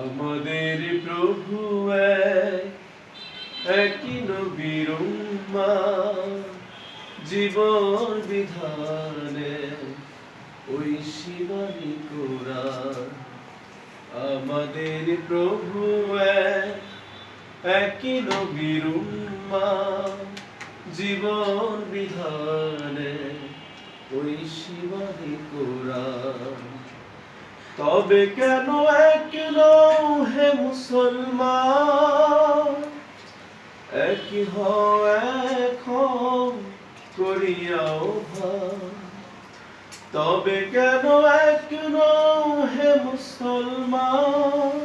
আমাদের প্রভু এক, একই নবীর জীবন বিধানে ওই শিবানী কোরআন। আমাদের প্রভু একই নবীর জীবন বিধানে ওই শিবানী কোরআন। তবে কেন এক নও হে মুসলমান? এক হও করিয়াও ভাব তবে কেন এক নও হে মুসলমান?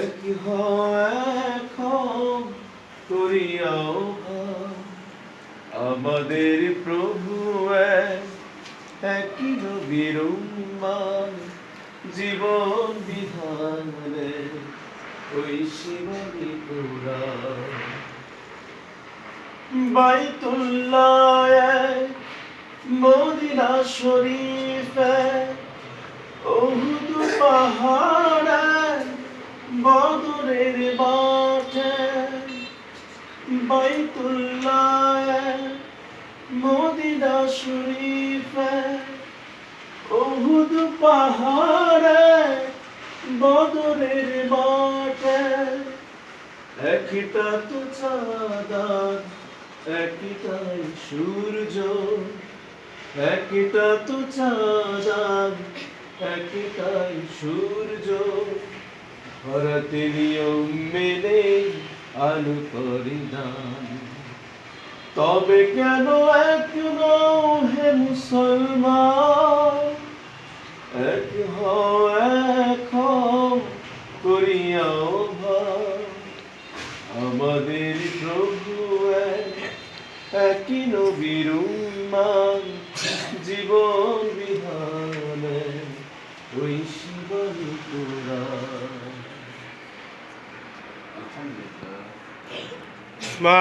এক হও করিয়াও আমাদের প্রভু এক একই নবীর উম্মান জীবন বিধানে ওই শিবানী কোরআন বাইতুল্লাহ, মদিনা শরীফ ওহুদ পাহাড়, বদরের মাঠে। বাইতুল্লাহ মদিনা শরীফ ওহুদ পাহাড়ে, বদরের মাঠে। একটা তো চাঁদান একটাই সূর্য একটা তো চাঁদান একটাই সূর্য। নিয়ম মেনে আলু পরিধান তবে কেন এক নও হে মুসলমান? এক হও এক করিয়াও ভাব আমাদের প্রভু এক একই নবীর উম্মান জীবন বিধানে ওই শিবানী মা